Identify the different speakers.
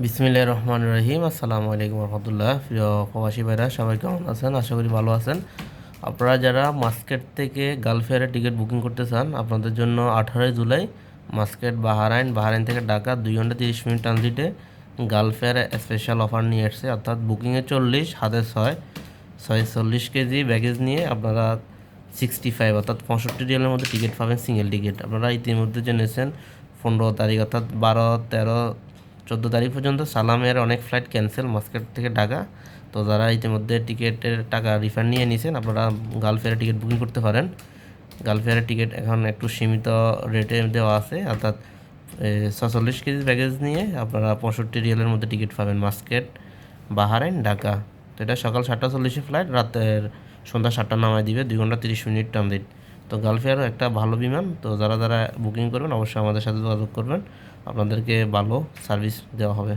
Speaker 1: বিসমিল্লাহির রহমান রহিম। আসসালামু আলাইকুম রহমতুল্লাহ। প্রিয় প্রবাসী ভাইরা, সবাই কেমন আছেন? আশা করি ভালো আছেন। আপনারা যারা মাস্কেট থেকে গালফেয়ারের টিকিট বুকিং করতে চান, আপনাদের জন্য আঠারোই জুলাই মাস্কেট বাহারাইন বাহারাইন থেকে ঢাকা, দুই ঘণ্টা তিরিশ মিনিট ট্রানজিটে গালফেয়ার স্পেশাল অফার নিয়ে এসছে। অর্থাৎ বুকিংয়ে চল্লিশ, হাতে ছয় ছয় চল্লিশ কেজি ব্যাগেজ নিয়ে আপনারা সিক্সটি ফাইভ অর্থাৎ পঁয়ষট্টি রিয়ালের মধ্যে টিকিট পাবেন সিঙ্গেল টিকিট আপনারা ইতিমধ্যে জেনেছেন, পনেরো তারিখ, অর্থাৎ বারো, তেরো চোদ্দ তারিখ পর্যন্ত সালামের অনেক ফ্লাইট ক্যান্সেল মাস্কেট থেকে ঢাকা তো যারা ইতিমধ্যে টিকিটের টাকা রিফান্ড নিয়ে নিয়েছেন আপনারা গালফেয়ারের টিকিট বুকিং করতে পারেন। গালফেয়ারের টিকিট এখন একটু সীমিত রেটে দেওয়া আছে। অর্থাৎ ছচল্লিশ কেজি ব্যাগেজ নিয়ে আপনারা পঁয়ষট্টি রিয়েলের মধ্যে টিকিট পাবেন মাস্কেট বাহারাইন, ঢাকা। তো এটা সকাল সাতটা চল্লিশে ফ্লাইট রাতের সন্ধ্যা সাতটা নামায় দিবে, দুই ঘণ্টা তিরিশ মিনিট ট্রানজিট তো গালফেয়ারও একটা ভালো বিমান, তো যারা যারা বুকিং করবেন, অবশ্যই আমাদের সাথে যোগাযোগ করবেন। আপনাদেরকে ভালো সার্ভিস দেওয়া হবে।